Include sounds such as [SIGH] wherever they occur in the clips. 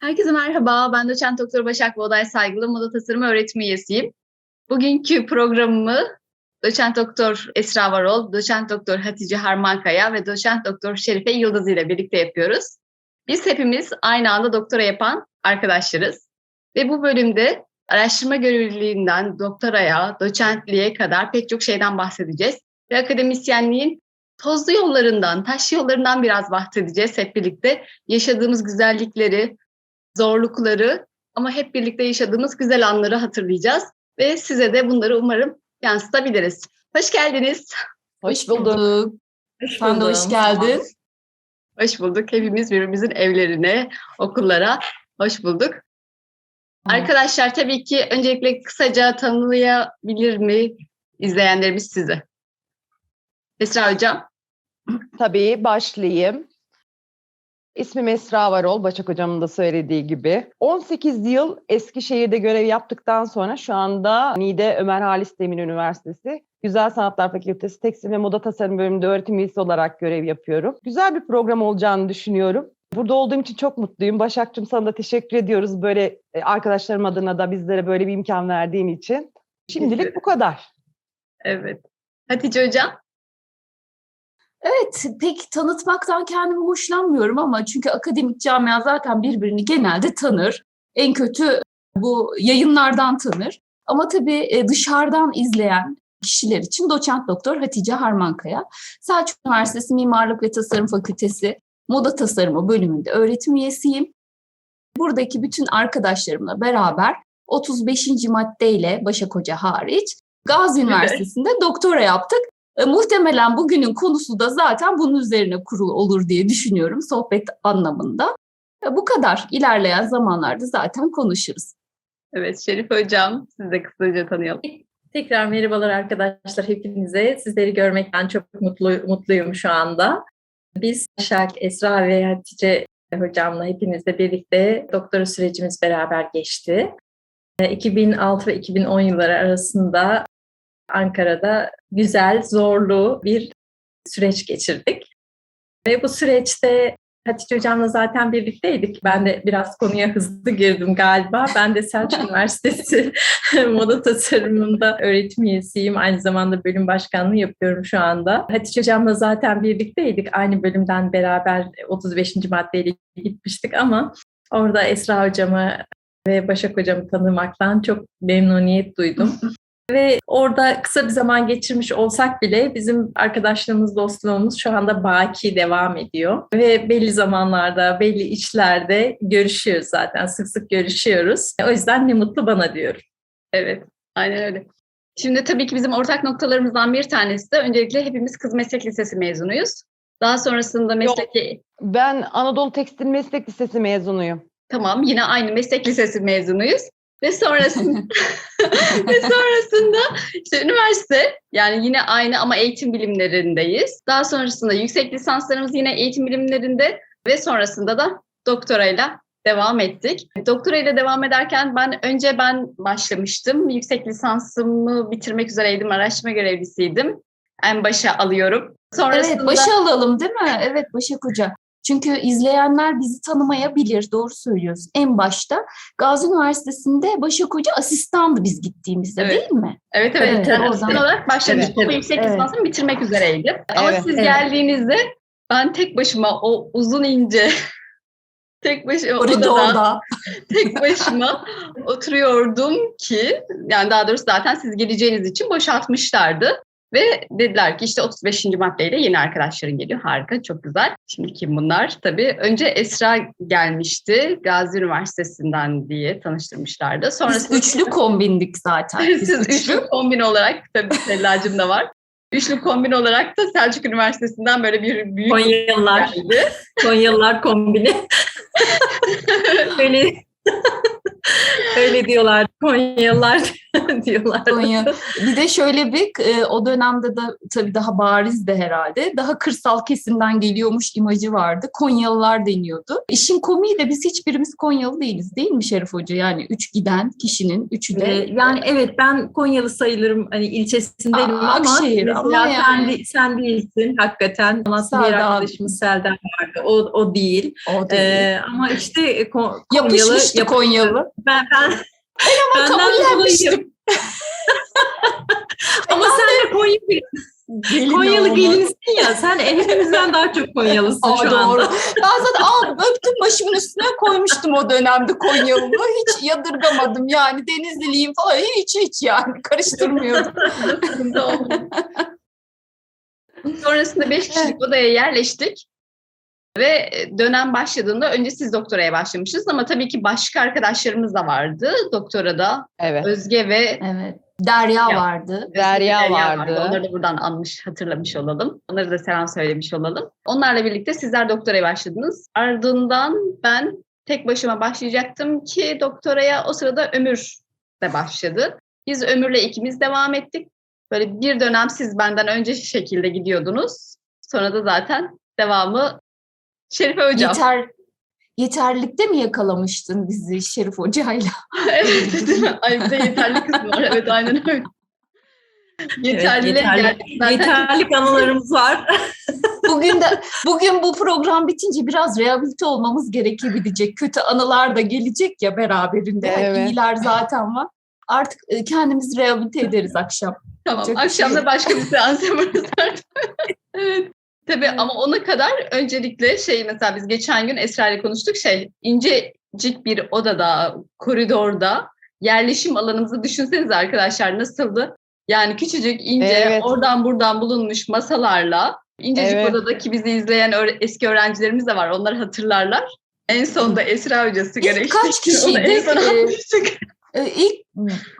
Herkese merhaba, ben doçent doktor Başak Boğday Saygılı Moda Tasarımı öğretim üyesiyim. Bugünkü programımı doçent doktor Esra Varol, doçent doktor Hatice Harmankaya ve doçent doktor Şerife Yıldız ile birlikte yapıyoruz. Biz hepimiz aynı anda doktora yapan arkadaşlarız. Ve bu bölümde araştırma görevliliğinden doktoraya, doçentliğe kadar pek çok şeyden bahsedeceğiz. Ve akademisyenliğin tozlu yollarından, taş yollarından biraz bahsedeceğiz hep birlikte. Yaşadığımız güzellikleri, zorlukları ama hep birlikte yaşadığımız güzel anları hatırlayacağız. Ve size de bunları umarım yansıtabiliriz. Hoş geldiniz. Hoş bulduk. Hoş Sen de hoş geldin. Hoş bulduk. Hepimiz birbirimizin evlerine, okullara hoş bulduk. Arkadaşlar tabii ki öncelikle kısaca tanıyabilir mi izleyenlerimiz sizi? Esra Hocam. Tabii başlayayım. İsmim Esra Varol, Başak Hocam'ın da söylediği gibi. 18 yıl Eskişehir'de görev yaptıktan sonra şu anda Niğde Ömer Halis Demir Üniversitesi Güzel Sanatlar Fakültesi Tekstil ve Moda Tasarım bölümünde öğretim üyesi olarak görev yapıyorum. Güzel bir program olacağını düşünüyorum. Burada olduğum için çok mutluyum. Başak'cığım sana da teşekkür ediyoruz böyle e, arkadaşlarım adına da bizlere böyle bir imkan verdiğin için. Şimdilik bu kadar. Evet. Hatice Hocam. Evet, pek tanıtmaktan kendimi hoşlanmıyorum ama çünkü akademik camia zaten birbirini genelde tanır. En kötü bu yayınlardan tanır. Ama tabii e, dışarıdan izleyen kişiler için doçent doktor Hatice Harmankaya. Selçuk Üniversitesi Mimarlık ve Tasarım Fakültesi Moda Tasarımı bölümünde öğretim üyesiyim. Buradaki bütün arkadaşlarımla beraber 35. maddeyle Başak Hoca hariç Gazi Üniversitesi'nde doktora yaptık. E, muhtemelen bugünün konusu da zaten bunun üzerine kurulu olur diye düşünüyorum sohbet anlamında. E, bu kadar. İlerleyen zamanlarda zaten konuşuruz. Evet Şerif Hocam. Sizi de kısaca tanıyalım. Tekrar merhabalar arkadaşlar hepinize. Sizleri görmekten çok mutlu, mutluyum şu anda. Biz Şak, Esra ve Hatice hocamla hepinizle birlikte doktora sürecimiz beraber geçti. E, 2006 ve 2010 yılları arasında Ankara'da güzel, zorlu bir süreç geçirdik. Ve bu süreçte Hatice Hocam'la zaten birlikteydik. Ben de biraz konuya hızlı girdim galiba. Ben de Selçuk [LAUGHS] Üniversitesi [LAUGHS] moda tasarımında öğretim üyesiyim. Aynı zamanda bölüm başkanlığı yapıyorum şu anda. Hatice Hocam'la zaten birlikteydik. Aynı bölümden beraber 35. maddeyle gitmiştik ama orada Esra Hocam'ı ve Başak Hocam'ı tanımaktan çok memnuniyet duydum. [LAUGHS] Ve orada kısa bir zaman geçirmiş olsak bile bizim arkadaşlığımız, dostluğumuz şu anda baki devam ediyor. Ve belli zamanlarda, belli işlerde görüşüyoruz zaten, sık sık görüşüyoruz. O yüzden ne mutlu bana diyorum. Evet, aynen öyle. Şimdi tabii ki bizim ortak noktalarımızdan bir tanesi de öncelikle hepimiz Kız Meslek Lisesi mezunuyuz. Daha sonrasında mesleki, Ben Anadolu Tekstil Meslek Lisesi mezunuyum. tamam yine aynı meslek lisesi mezunuyuz. Ve sonrasında [LAUGHS] [LAUGHS] ve sonrasında işte üniversite yani yine aynı ama eğitim bilimlerindeyiz. Daha sonrasında yüksek lisanslarımız yine eğitim bilimlerinde ve sonrasında da doktorayla devam ettik. Doktorayla devam ederken ben önce ben başlamıştım. Yüksek lisansımı bitirmek üzereydim. Araştırma görevlisiydim. En başa alıyorum. Sonrasında Evet, başa alalım değil mi? Evet, Başak Hoca. Çünkü izleyenler bizi tanımayabilir, doğru söylüyoruz. En başta Gazi Üniversitesi'nde Başak Hoca asistandı biz gittiğimizde Evet. değil mi? Evet evet. Evet, asistan olarak başlamıştım. Evet, yüksek evet. lisansımı bitirmek üzereydim. Ama Evet, siz evet. geldiğinizde ben tek başıma o uzun ince [LAUGHS] tek başıma odada Koridorda. tek başıma oturuyordum ki yani daha doğrusu zaten siz geleceğiniz için boşaltmışlardı. Ve dediler ki işte 35. maddeyle yeni arkadaşların geliyor. Harika, çok güzel. Şimdi kim bunlar? Tabii önce Esra gelmişti. Gazi Üniversitesi'nden diye tanıştırmışlardı. Biz Sonrasında üçlü kombindik zaten. [LAUGHS] Biz siz üçlü kombin olarak tabii Sellacığım da var. Üçlü kombin olarak da Selçuk Üniversitesi'nden böyle bir büyük Konyalılar. Konyalılar kombini. [LAUGHS] Böyle Öyle diyorlar. Konyalılar [LAUGHS] diyorlar. Konya. Bir de şöyle bir e, o dönemde de tabii daha bariz de herhalde. Daha kırsal kesimden geliyormuş imajı vardı. Konyalılar deniyordu. İşin komiği de biz hiçbirimiz Konyalı değiliz değil mi Şerif Hoca? Yani üç giden kişinin üçü Ee, de yani evet ben Konyalı sayılırım hani ilçesindeyim Aa, ama Akşehir ama sen, yani. de- sen değilsin hakikaten. Anlattığı bir arkadaşımız Selda vardı. O, o değil. o değil. Ee, ama işte Ko- Konyalı Yapışmıştı yap- Konyalı. Ben, ben, benden kabullenmiştim. dolayı- [LAUGHS] ama sen de Konyalı, Gelin Konyalı gelinsin ya. Sen hepimizden daha çok Konyalısın Aa, şu doğru. anda. Ben zaten aldım öptüm başımın üstüne koymuştum o dönemde Konyalı'yı. Hiç yadırgamadım yani Denizliliyim falan hiç hiç yani karıştırmıyordum. [LAUGHS] [LAUGHS] Sonrasında 5 kişilik odaya yerleştik. Ve dönem başladığında önce siz doktoraya başlamışsınız ama tabii ki başka arkadaşlarımız da vardı doktorada. Evet. Özge ve Evet. Derya Ya. vardı. Derya vardı. Onları da buradan anmış, hatırlamış olalım. Onları da selam söylemiş olalım. Onlarla birlikte sizler doktoraya başladınız. Ardından ben tek başıma başlayacaktım ki doktoraya o sırada Ömür de başladı. Biz Ömür'le ikimiz devam ettik. Böyle bir dönem siz benden önce şekilde gidiyordunuz. Sonra da zaten devamı Şerife Hocam. Yeter yeterlikte mi yakalamıştın bizi Şerif Hoca'yla? [LAUGHS] evet değil mi? Ay bir de yeterli kısmı var. Evet aynen öyle. Yeterli. geldik. Zaten Yeterlik anılarımız var. [LAUGHS] Bugün de bugün bu program bitince biraz rehabilite olmamız gerekebilecek. Kötü anılar da gelecek ya beraberinde. Evet. İyiler zaten var. Artık e, kendimizi rehabilite ederiz akşam. Tamam. Çok Akşam da başka bir seans yaparız artık. [LAUGHS] evet. Tabii ama ona kadar öncelikle şey mesela biz geçen gün Esra ile konuştuk şey incecik bir odada, koridorda yerleşim alanımızı düşünsenize arkadaşlar nasıldı? Yani küçücük, ince, Evet. oradan buradan bulunmuş masalarla incecik Evet. odadaki bizi izleyen eski öğrencilerimiz de var. Onlar hatırlarlar. En sonunda Esra Hoca sigara İlk kaç içti. En kişiydik? son Ee. E, ilk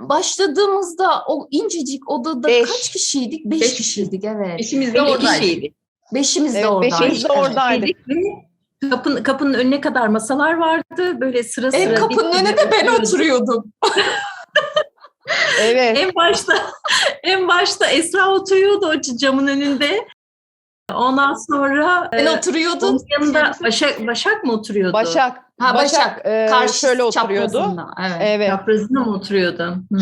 başladığımızda o incecik odada Beş. kaç kişiydik? Beş, Beş kişiydik evet. İşimiz de Elli oradaydı. kişiydik. Beşimiz de Evet, oradaydık. beşimiz de oradaydık. Ve Kapının, önüne kadar masalar vardı. Böyle sıra sıra. En kapının bir- önünde ben oturuyordum. Evet. [LAUGHS] En başta en başta Esra oturuyordu o camın önünde. Ondan sonra Ben e, oturuyordum. onun yanında Başak, Başak mı oturuyordu? Başak. Ha, Başak. e, Karşı şöyle oturuyordu. çaprazında, Evet. Evet. Çaprazında mı oturuyordu? Hmm.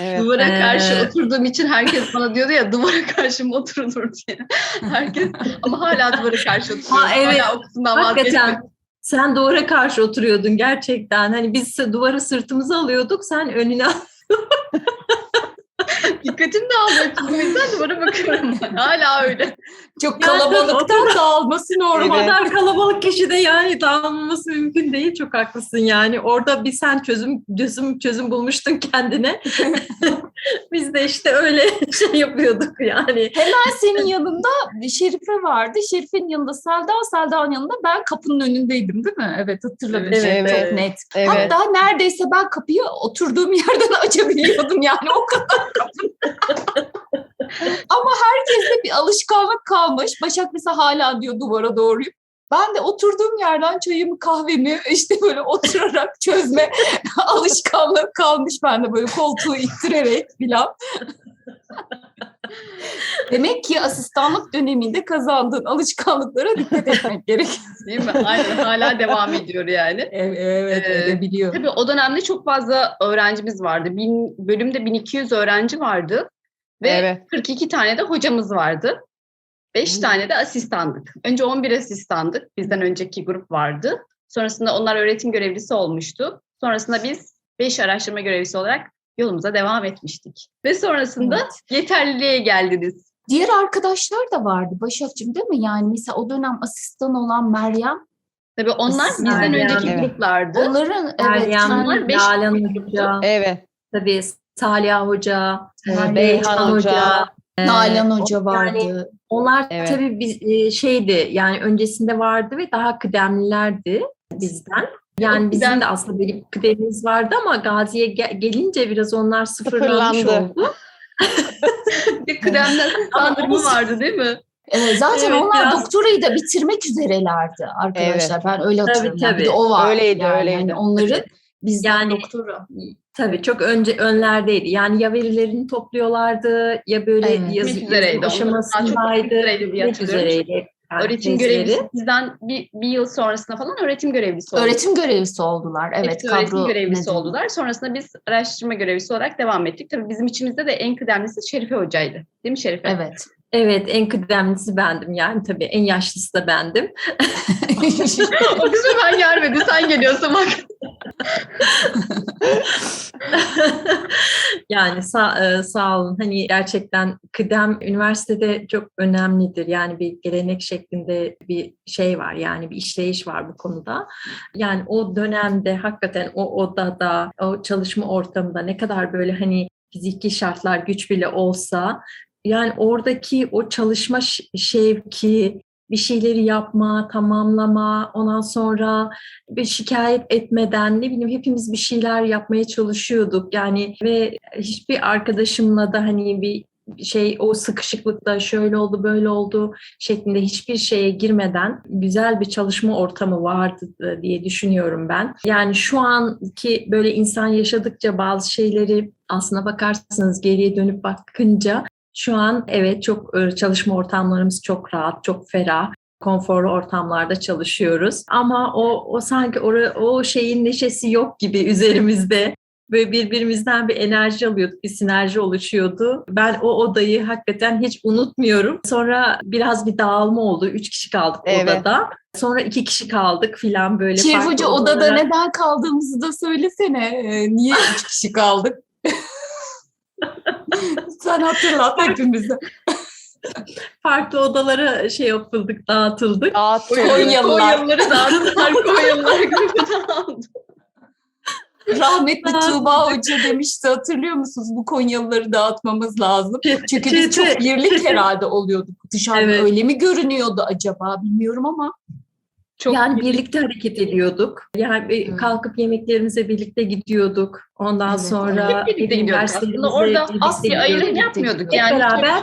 evet. Duvara Ee, karşı oturduğum için herkes bana diyordu ya duvara karşı mı oturulur diye. Herkes ama hala duvara karşı oturuyor. Ha, evet. Hala o kısımdan. Hakikaten sen duvara karşı oturuyordun gerçekten. Hani biz duvara sırtımızı alıyorduk, sen önüne Dikkatim o yüzden duvara bakıyorum. [LAUGHS] Hala öyle. Çok Yani kalabalıktan dağılması O normal. Evet. kadar kalabalık kişide yani dağılmaması mümkün değil. Çok haklısın yani. Orada bir sen çözüm çözüm çözüm bulmuştun kendine. [LAUGHS] [LAUGHS] Biz de işte öyle [LAUGHS] şey yapıyorduk yani. Hemen senin yanında Şerife vardı. Şerife'nin yanında Selda, Selda'nın yanında ben kapının önündeydim değil mi? Evet hatırladım. Evet, şimdi, evet. Çok net. Evet. Hatta neredeyse ben kapıyı oturduğum yerden [LAUGHS] açabiliyordum yani o kadar kapının. Ama herkeste bir alışkanlık kalmış. Başak mesela hala diyor duvara doğruyum. Ben de oturduğum yerden çayımı kahvemi işte böyle oturarak çözme [LAUGHS] alışkanlığı kalmış bende böyle koltuğu ittirerek filan. [LAUGHS] Demek ki asistanlık döneminde kazandığın alışkanlıklara dikkat etmek gerek. [LAUGHS] Değil mi? Aynen hala devam ediyor yani. Evet, evet Ee, öyle biliyorum. Tabii o dönemde çok fazla öğrencimiz vardı. Bin, bölümde 1200 öğrenci vardı. Ve Evet. 42 tane de hocamız vardı. 5 Hmm. tane de asistandık. Önce 11 asistandık. Bizden önceki grup vardı. Sonrasında onlar öğretim görevlisi olmuştu. Sonrasında biz 5 araştırma görevlisi olarak yolumuza devam etmiştik. Ve sonrasında Evet. yeterliliğe geldiniz. Diğer arkadaşlar da vardı Başakcığım değil mi? Yani mesela o dönem asistan olan Meryem. Tabii onlar Asistan bizden yani. önceki Evet. gruplardı. Onların evet Meryem, onlar beş- Nalan Hoca, Evet. tabii Salih Hoca, Nalan Beyhan Hoca, Nalan Hoca yani vardı. Onlar Evet. tabii biz, e, şeydi yani öncesinde vardı ve daha kıdemlilerdi bizden. Yani O bizim kıdem- de aslında bir kıdemimiz vardı ama Gazi'ye ge- gelince biraz onlar sıfırlanmış Sıfırlandı. oldu. [LAUGHS] Bir kıdemli [LAUGHS] asistandırma vardı değil mi? Evet, zaten Evet, onlar biraz- doktorayı da bitirmek üzerelerdi arkadaşlar. Ben öyle Tabii, hatırlıyorum. Yani bir tabii. de o var. Öyleydi, yani. öyleydi. Hani onların Bizden Yani- doktora. Tabii çok önce önlerdeydi. Yani ya verilerini topluyorlardı ya böyle Evet. yazı, üzereydi. aşamasındaydı. bitmek üzereydi. Yani öğretim tezleri. görevlisi bizden bir, bir yıl sonrasında falan öğretim görevlisi oldu. Öğretim görevlisi oldular. Evet, Hepsi öğretim kadro görevlisi nedeniyle. oldular. Sonrasında biz araştırma görevlisi olarak devam ettik. Tabii bizim içimizde de en kıdemlisi Şerife Hoca'ydı. Değil mi Şerife? Evet. Evet en kıdemlisi bendim yani tabii en yaşlısı da bendim. [LAUGHS] o kısmı ben gelmedi. Sen geliyorsun bak. [LAUGHS] yani sağ, e, sağ olun. Hani gerçekten kıdem üniversitede çok önemlidir. Yani bir gelenek şeklinde bir şey var. Yani bir işleyiş var bu konuda. Yani o dönemde hakikaten o odada, o çalışma ortamında ne kadar böyle hani fiziki şartlar güç bile olsa yani oradaki o çalışma şevki, bir şeyleri yapma, tamamlama, ondan sonra bir şikayet etmeden ne bileyim hepimiz bir şeyler yapmaya çalışıyorduk. Yani ve hiçbir arkadaşımla da hani bir şey o sıkışıklıkta şöyle oldu böyle oldu şeklinde hiçbir şeye girmeden güzel bir çalışma ortamı vardı diye düşünüyorum ben. Yani şu anki böyle insan yaşadıkça bazı şeyleri aslına bakarsanız geriye dönüp bakınca şu an evet çok e, çalışma ortamlarımız çok rahat, çok ferah konforlu ortamlarda çalışıyoruz. Ama o, o sanki o, o şeyin neşesi yok gibi [LAUGHS] üzerimizde. Böyle birbirimizden bir enerji alıyorduk, bir sinerji oluşuyordu. Ben o odayı hakikaten hiç unutmuyorum. Sonra biraz bir dağılma oldu. Üç kişi kaldık Evet. odada. Sonra iki kişi kaldık filan böyle. Şerif Hoca odada odalara. neden kaldığımızı da söylesene. Ee, Niye üç kişi kaldık? [LAUGHS] Sen hatırlat hepimize. Farklı odalara şey yapıldık, dağıtıldık. Dağıttı. Konyalılar. Konyalıları dağıttılar. Konyalılar grubunu aldı. Rahmetli Tuğba Hoca demişti hatırlıyor musunuz? Bu Konyalıları dağıtmamız lazım. Çünkü biz çok birlik herhalde oluyorduk. Dışarıda Evet. öyle mi görünüyordu acaba bilmiyorum ama. Çok yani birlikte hareket ediyorduk. Yani Hmm. kalkıp yemeklerimize birlikte gidiyorduk. Ondan Evet, sonra hep birlikte gidiyorduk aslında. Orada gidiyorduk. ayrım yapmıyorduk. gidiyorduk. Yani Hep beraber.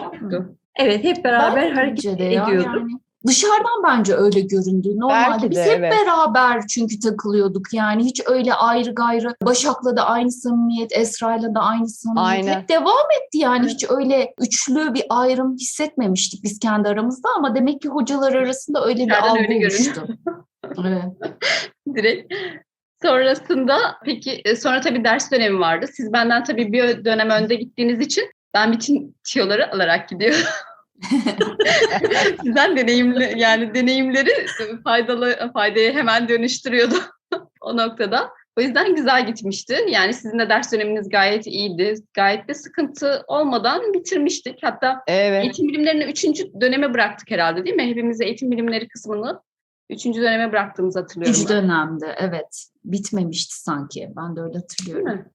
Evet hep beraber Bence hareket ya, ediyorduk. yani. Dışarıdan bence öyle göründü. Normalde Belki biz hep evet. beraber çünkü takılıyorduk. Yani hiç öyle ayrı gayrı. Başak'la da aynı samimiyet, Esra'yla da aynı samimiyet. Aynen. Hep devam etti yani. Hiç öyle üçlü bir ayrım hissetmemiştik biz kendi aramızda ama demek ki hocalar arasında öyle bir Dışarıdan algı öyle oluştu. [LAUGHS] evet. direkt. Sonrasında peki e, sonra tabii ders dönemi vardı. Siz benden tabii bir dönem önde gittiğiniz için ben bütün tiyoları alarak gidiyorum. [LAUGHS] Sizden deneyimli yani deneyimleri faydalı faydaya hemen dönüştürüyordu [LAUGHS] o noktada. O yüzden güzel gitmişti. Yani sizin de ders döneminiz gayet iyiydi. Gayet de sıkıntı olmadan bitirmiştik. Hatta Evet. eğitim bilimlerini üçüncü döneme bıraktık herhalde değil mi? Hepimiz eğitim bilimleri kısmını üçüncü döneme bıraktığımızı hatırlıyorum. Üçüncü dönemde evet. Bitmemişti sanki. Ben de öyle hatırlıyorum.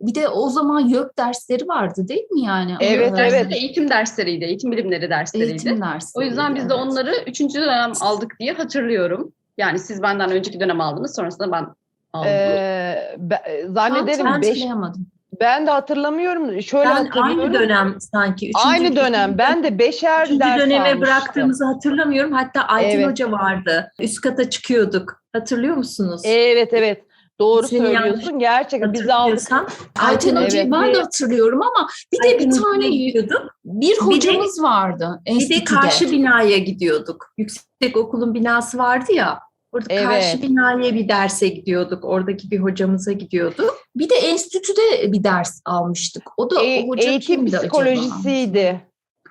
Bir de o zaman YÖK dersleri vardı değil mi yani? Evet, evet. de eğitim dersleriydi, eğitim bilimleri dersleriydi. Eğitim dersleri. o yüzden biz de onları üçüncü dönem aldık diye hatırlıyorum. Yani siz benden önceki dönem aldınız, sonrasında ben aldım. Ee, be- zannederim ben beş, hatırlayamadım. Ben de hatırlamıyorum. Şöyle Ben hatırlıyorum. aynı dönem sanki. üçüncü- Aynı dönem. Ben de beşer Üçüncü ders döneme almıştım. bıraktığımızı hatırlamıyorum. Hatta Aytin Evet. Hoca vardı. Üst kata çıkıyorduk. Hatırlıyor musunuz? Evet evet. Doğru Seni söylüyorsun. Gerçekten biz aldık. Ayten Evet. Hoca'yı ben de hatırlıyorum ama bir de bir Aytin tane gidiyorduk. bir hocamız vardı Bir de karşı binaya gidiyorduk. Yüksek okulun binası vardı ya. Orada Evet. karşı binaya bir derse gidiyorduk. Oradaki bir hocamıza gidiyorduk. Bir de enstitüde bir ders almıştık. O da E- o hoca eğitim acaba? psikolojisiydi.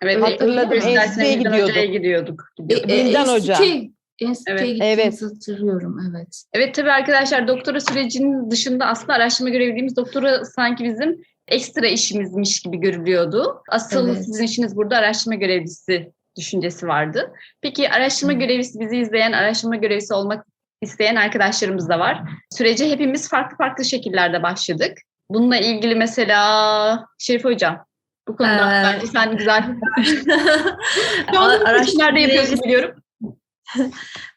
evet, hatırladım. Enstitüye gidiyorduk. Gidiyorduk. E, gidiyorduk. e, Bildan Hoca. enstitüye- Evet. gittiğimizi hatırlıyorum evet. Evet tabii arkadaşlar doktora sürecinin dışında aslında araştırma görebildiğimiz doktora sanki bizim ekstra işimizmiş gibi görülüyordu. Asıl Evet. sizin işiniz burada araştırma görevlisi düşüncesi vardı. Peki araştırma görevlisi bizi izleyen, araştırma görevlisi olmak isteyen arkadaşlarımız da var. Sürece hepimiz farklı farklı şekillerde başladık. Bununla ilgili mesela Şerif Hocam bu konuda Ee, bence sen güzel. [LAUGHS] [LAUGHS] Şu Ara- an nerede yapıyorsun biliyorum. [LAUGHS]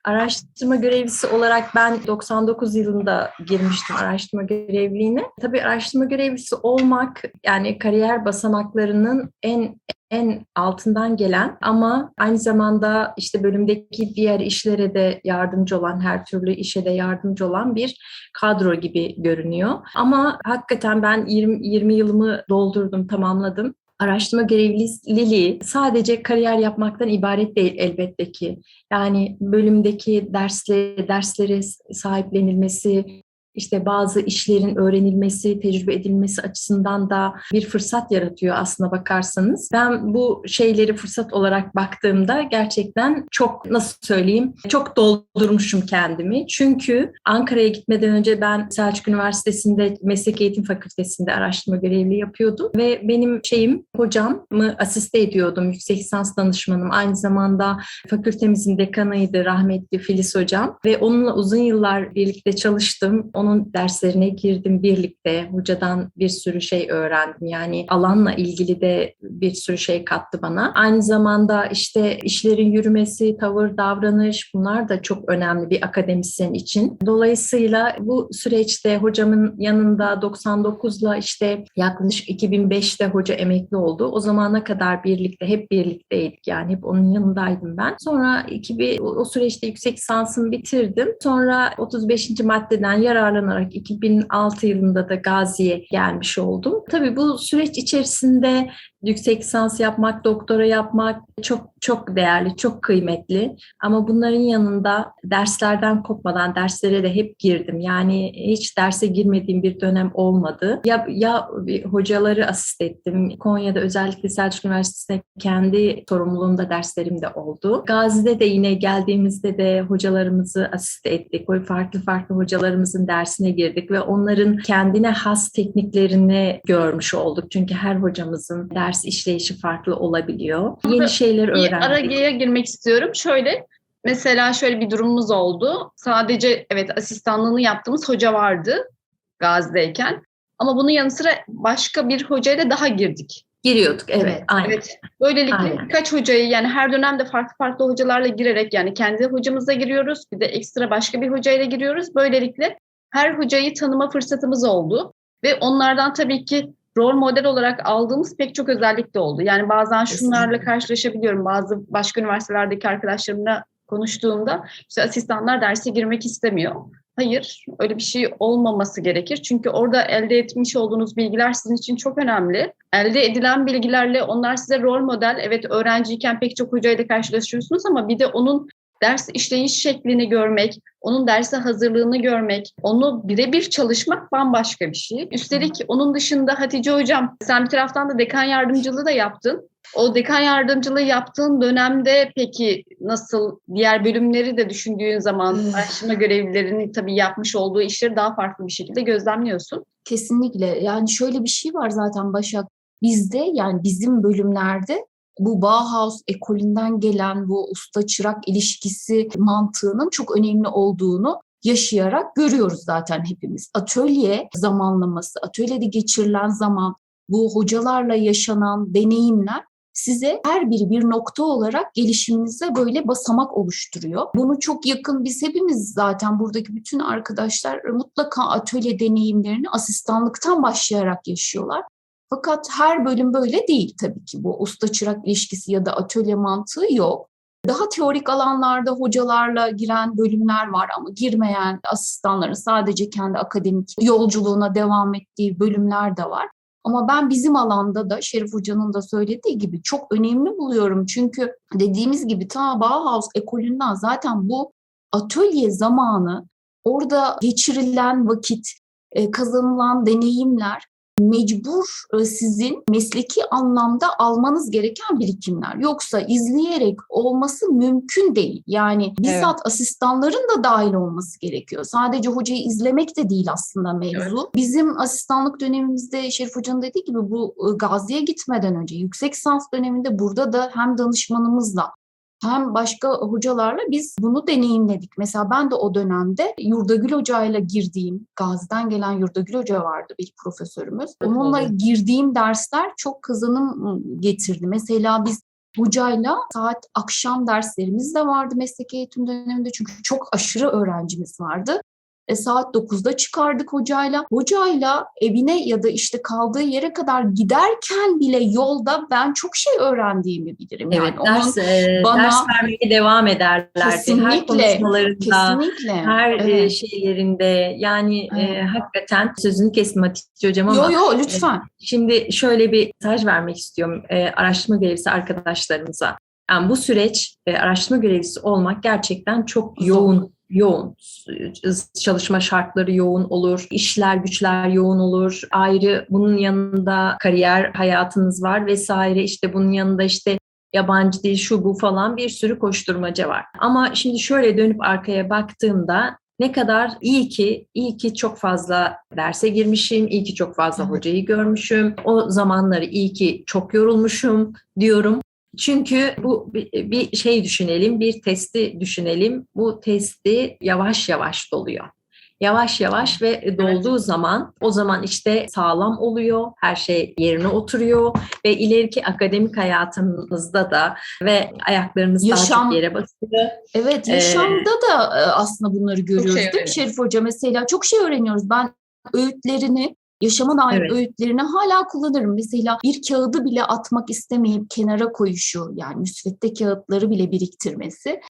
Araştırma görevlisi olarak ben 99 yılında girmiştim araştırma görevliliğine. Tabii araştırma görevlisi olmak yani kariyer basamaklarının en en altından gelen ama aynı zamanda işte bölümdeki diğer işlere de yardımcı olan, her türlü işe de yardımcı olan bir kadro gibi görünüyor. Ama hakikaten ben 20, 20 yılımı doldurdum, tamamladım. Araştırma görevliliği sadece kariyer yapmaktan ibaret değil elbette ki. Yani bölümdeki dersleri, dersleri sahiplenilmesi, işte bazı işlerin öğrenilmesi, tecrübe edilmesi açısından da bir fırsat yaratıyor aslına bakarsanız. Ben bu şeyleri fırsat olarak baktığımda gerçekten çok nasıl söyleyeyim, çok doldurmuşum kendimi. Çünkü Ankara'ya gitmeden önce ben Selçuk Üniversitesi'nde Meslek Eğitim Fakültesi'nde araştırma görevli yapıyordum ve benim şeyim hocamı asiste ediyordum. Yüksek lisans danışmanım. Aynı zamanda fakültemizin dekanıydı rahmetli Filiz hocam ve onunla uzun yıllar birlikte çalıştım onun derslerine girdim birlikte. Hocadan bir sürü şey öğrendim. Yani alanla ilgili de bir sürü şey kattı bana. Aynı zamanda işte işlerin yürümesi, tavır, davranış bunlar da çok önemli bir akademisyen için. Dolayısıyla bu süreçte hocamın yanında 99'la işte yaklaşık 2005'te hoca emekli oldu. O zamana kadar birlikte, hep birlikteydik yani hep onun yanındaydım ben. Sonra 2000, o süreçte yüksek lisansımı bitirdim. Sonra 35. maddeden yarar yararlanarak 2006 yılında da Gazi'ye gelmiş oldum. Tabii bu süreç içerisinde yüksek lisans yapmak, doktora yapmak çok çok değerli, çok kıymetli. Ama bunların yanında derslerden kopmadan derslere de hep girdim. Yani hiç derse girmediğim bir dönem olmadı. Ya ya hocaları asist ettim. Konya'da özellikle Selçuk Üniversitesi'nde kendi sorumluluğumda derslerim de oldu. Gazi'de de yine geldiğimizde de hocalarımızı asist ettik. O farklı farklı hocalarımızın dersine girdik ve onların kendine has tekniklerini görmüş olduk. Çünkü her hocamızın ders ders işleyişi farklı olabiliyor. Burada Yeni şeyler öğrendik. araya girmek istiyorum. Şöyle mesela şöyle bir durumumuz oldu. Sadece evet asistanlığını yaptığımız hoca vardı Gazi'deyken. Ama bunun yanı sıra başka bir hocayla daha girdik. Giriyorduk evet. Aynen. Evet. Böylelikle Aynen. birkaç hocayı yani her dönemde farklı farklı hocalarla girerek yani kendi hocamızla giriyoruz. Bir de ekstra başka bir hocayla giriyoruz. Böylelikle her hocayı tanıma fırsatımız oldu. Ve onlardan tabii ki rol model olarak aldığımız pek çok özellik de oldu. Yani bazen şunlarla karşılaşabiliyorum. Bazı başka üniversitelerdeki arkadaşlarımla konuştuğumda işte asistanlar derse girmek istemiyor. Hayır, öyle bir şey olmaması gerekir. Çünkü orada elde etmiş olduğunuz bilgiler sizin için çok önemli. Elde edilen bilgilerle onlar size rol model. Evet öğrenciyken pek çok hocayla karşılaşıyorsunuz ama bir de onun ders işleyiş şeklini görmek, onun derse hazırlığını görmek, onu birebir çalışmak bambaşka bir şey. Üstelik onun dışında Hatice Hocam, sen bir taraftan da dekan yardımcılığı da yaptın. O dekan yardımcılığı yaptığın dönemde peki nasıl diğer bölümleri de düşündüğün zaman Hmm. araştırma görevlilerinin tabii yapmış olduğu işleri daha farklı bir şekilde gözlemliyorsun. Kesinlikle. Yani şöyle bir şey var zaten Başak. Bizde yani bizim bölümlerde bu Bauhaus ekolünden gelen bu usta çırak ilişkisi mantığının çok önemli olduğunu yaşayarak görüyoruz zaten hepimiz. Atölye zamanlaması, atölyede geçirilen zaman, bu hocalarla yaşanan deneyimler size her biri bir nokta olarak gelişiminize böyle basamak oluşturuyor. Bunu çok yakın biz hepimiz zaten buradaki bütün arkadaşlar mutlaka atölye deneyimlerini asistanlıktan başlayarak yaşıyorlar. Fakat her bölüm böyle değil tabii ki. Bu usta çırak ilişkisi ya da atölye mantığı yok. Daha teorik alanlarda hocalarla giren bölümler var ama girmeyen asistanların sadece kendi akademik yolculuğuna devam ettiği bölümler de var. Ama ben bizim alanda da Şerif Hoca'nın da söylediği gibi çok önemli buluyorum. Çünkü dediğimiz gibi ta Bauhaus ekolünden zaten bu atölye zamanı orada geçirilen vakit, e, kazanılan deneyimler mecbur e, sizin mesleki anlamda almanız gereken birikimler. Yoksa izleyerek olması mümkün değil. Yani bizzat asistanların da dahil olması gerekiyor. Sadece hocayı izlemek de değil aslında mevzu. Bizim asistanlık dönemimizde Şerif Hoca'nın dediği gibi bu e, Gazi'ye gitmeden önce yüksek lisans döneminde burada da hem danışmanımızla hem başka hocalarla biz bunu deneyimledik. Mesela ben de o dönemde Yurdagül Hoca'yla girdiğim, Gazi'den gelen Yurdagül Hoca vardı bir profesörümüz. Onunla girdiğim dersler çok kazanım getirdi. Mesela biz hocayla saat akşam derslerimiz de vardı meslek eğitim döneminde çünkü çok aşırı öğrencimiz vardı. E, saat 9'da çıkardık hocayla. Hocayla evine ya da işte kaldığı yere kadar giderken bile yolda ben çok şey öğrendiğimi bilirim. Evet, yani ders, e, bana- ders vermeye devam ederlerdi. Her Kesinlikle, konuşmalarında, kesinlikle. her e, Evet. şeylerinde. Yani e, Evet. hakikaten sözünü kestim Hatice Hocam ama Yo yo lütfen. Şimdi şöyle bir mesaj vermek istiyorum e, araştırma görevlisi arkadaşlarımıza. Yani bu süreç e, araştırma görevlisi olmak gerçekten çok yoğun, yoğun. Çalışma şartları yoğun olur, işler güçler yoğun olur. Ayrı bunun yanında kariyer hayatınız var vesaire. İşte bunun yanında işte yabancı dil şu bu falan bir sürü koşturmaca var. Ama şimdi şöyle dönüp arkaya baktığımda ne kadar iyi ki, iyi ki çok fazla derse girmişim, iyi ki çok fazla hocayı görmüşüm. O zamanları iyi ki çok yorulmuşum diyorum. Çünkü bu bir, şey düşünelim, bir testi düşünelim. Bu testi yavaş yavaş doluyor. Yavaş yavaş ve dolduğu zaman o zaman işte sağlam oluyor, her şey yerine oturuyor ve ileriki akademik hayatınızda da ve ayaklarınız daha Yaşam- çok yere basıyor. Evet Ee, yaşamda da e, aslında bunları görüyoruz değil mi. Şerif Hoca? Mesela çok şey öğreniyoruz. Ben öğütlerini, yaşama dair Evet. öğütlerini hala kullanırım. Mesela bir kağıdı bile atmak istemeyip kenara koyuşu, yani müsvedde kağıtları bile biriktirmesi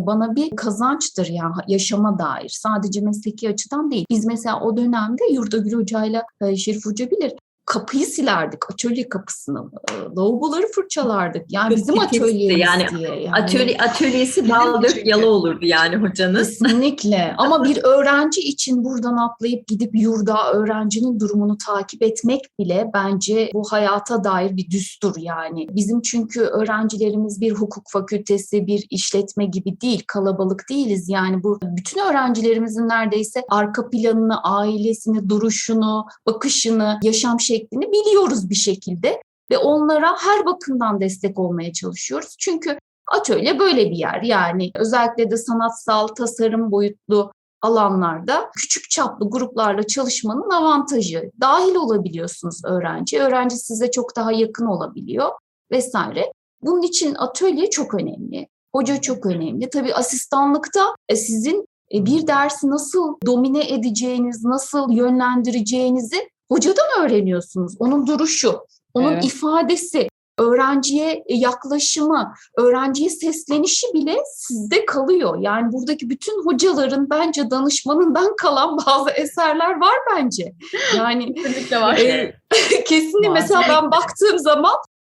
bana bir kazançtır ya yaşama dair. Sadece mesleki açıdan değil. Biz mesela o dönemde Yurdagül Hoca'yla e, Şerif Hoca bilir kapıyı silerdik, atölye kapısını, e, lavaboları fırçalardık. Yani bizim atölyemiz yani diye. Yani. Atölye, atölyesi dal dök yalı olurdu yani hocanız. Kesinlikle. Ama bir öğrenci için buradan atlayıp gidip yurda öğrencinin durumunu takip etmek bile bence bu hayata dair bir düstur yani. Bizim çünkü öğrencilerimiz bir hukuk fakültesi, bir işletme gibi değil, kalabalık değiliz. Yani bu bütün öğrencilerimizin neredeyse arka planını, ailesini, duruşunu, bakışını, yaşam şeklini biliyoruz bir şekilde ve onlara her bakımdan destek olmaya çalışıyoruz. Çünkü Atölye böyle bir yer yani özellikle de sanatsal tasarım boyutlu alanlarda küçük çaplı gruplarla çalışmanın avantajı. Dahil olabiliyorsunuz öğrenci. Öğrenci size çok daha yakın olabiliyor vesaire. Bunun için atölye çok önemli. Hoca çok önemli. Tabii asistanlıkta e, sizin e, bir dersi nasıl domine edeceğiniz, nasıl yönlendireceğinizi hocadan öğreniyorsunuz. Onun duruşu, onun Evet. ifadesi, öğrenciye yaklaşımı, öğrenciye seslenişi bile sizde kalıyor. Yani buradaki bütün hocaların bence danışmanından [LAUGHS] kalan bazı eserler var bence. Yani Kesinlikle var. e, [LAUGHS] kesinlikle mesela ben baktığım zaman e,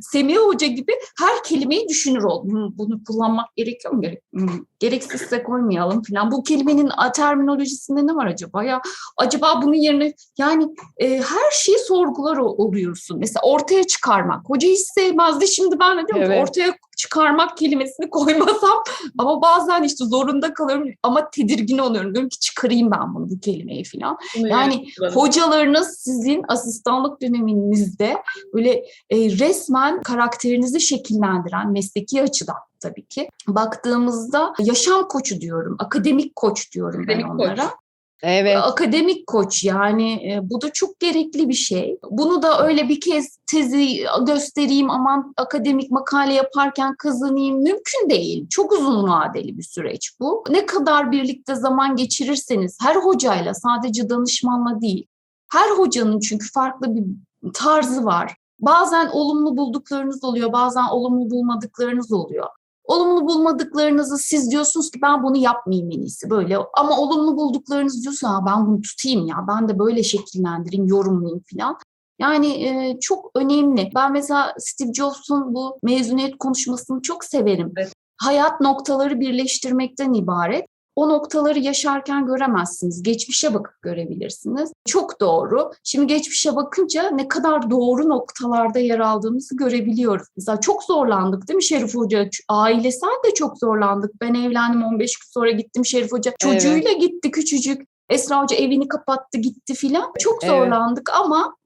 Semih Hoca gibi her kelimeyi düşünür oldum. "Hı, Bunu kullanmak gerekiyor mu? Gerek, gereksizse koymayalım falan. Bu kelimenin terminolojisinde ne var acaba? Ya acaba bunun yerine yani e, her şeyi sorgular ol- oluyorsun. Mesela ortaya çıkarmak. Hoca hiç sevmezdi. Şimdi ben de diyorum ki Evet. ortaya çıkarmak kelimesini koymasam [LAUGHS] ama bazen işte zorunda kalıyorum ama tedirgin oluyorum. Diyorum ki çıkarayım ben bunu bu kelimeyi falan. Yani hocalarınız sizin asistanlık döneminizde böyle resmen karakterinizi şekillendiren mesleki açıdan tabii ki. Baktığımızda yaşam koçu diyorum, akademik koç diyorum Akademik ben koç. onlara. Evet. Akademik koç yani e, bu da çok gerekli bir şey. Bunu da öyle bir kez tezi göstereyim aman akademik makale yaparken kazanayım mümkün değil. Çok uzun vadeli bir süreç bu. Ne kadar birlikte zaman geçirirseniz her hocayla sadece danışmanla değil. Her hocanın çünkü farklı bir tarzı var. Bazen olumlu bulduklarınız oluyor, bazen olumlu bulmadıklarınız oluyor. Olumlu bulmadıklarınızı siz diyorsunuz ki ben bunu yapmayayım en iyisi böyle. Ama olumlu bulduklarınız diyorsun ha ben bunu tutayım ya ben de böyle şekillendireyim, yorumlayayım falan. Yani e, çok önemli. Ben mesela Steve Jobs'un bu mezuniyet konuşmasını çok severim. Evet. Hayat noktaları birleştirmekten ibaret. O noktaları yaşarken göremezsiniz. Geçmişe bakıp görebilirsiniz. Çok doğru. Şimdi geçmişe bakınca ne kadar doğru noktalarda yer aldığımızı görebiliyoruz. Mesela çok zorlandık değil mi Şerif Hoca? Ailesel de çok zorlandık. Ben evlendim 15 gün sonra gittim Şerif Hoca. Evet. Çocuğuyla gitti küçücük. Esra Hoca evini kapattı gitti filan. Çok Evet. zorlandık ama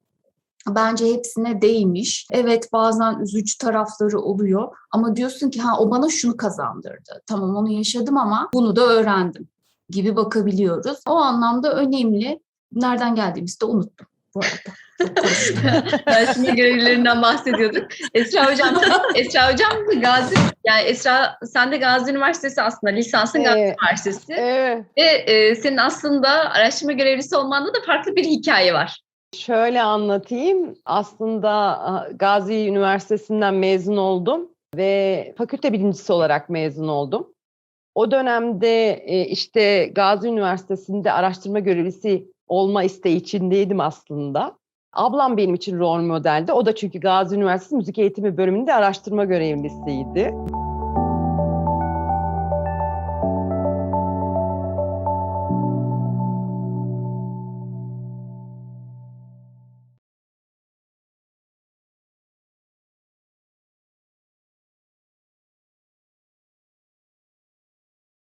bence hepsine değmiş. Evet bazen üzücü tarafları oluyor ama diyorsun ki ha o bana şunu kazandırdı. Tamam onu yaşadım ama bunu da öğrendim gibi bakabiliyoruz. O anlamda önemli. Nereden geldiğimizi de unuttum. bu arada. [LAUGHS] Araştırma görevlilerinden bahsediyorduk. Esra Hocam, Esra Hocam da Gazi, yani Esra sen de Gazi Üniversitesi aslında lisansın Gazi Evet. Üniversitesi. Evet. Ve e, senin aslında araştırma görevlisi olmanda da farklı bir hikaye var. Şöyle anlatayım. Aslında Gazi Üniversitesi'nden mezun oldum ve fakülte birincisi olarak mezun oldum. O dönemde e, işte Gazi Üniversitesi'nde araştırma görevlisi olma isteği içindeydim aslında. Ablam benim için rol modeldi. O da çünkü Gazi Üniversitesi Müzik Eğitimi bölümünde araştırma görevlisiydi.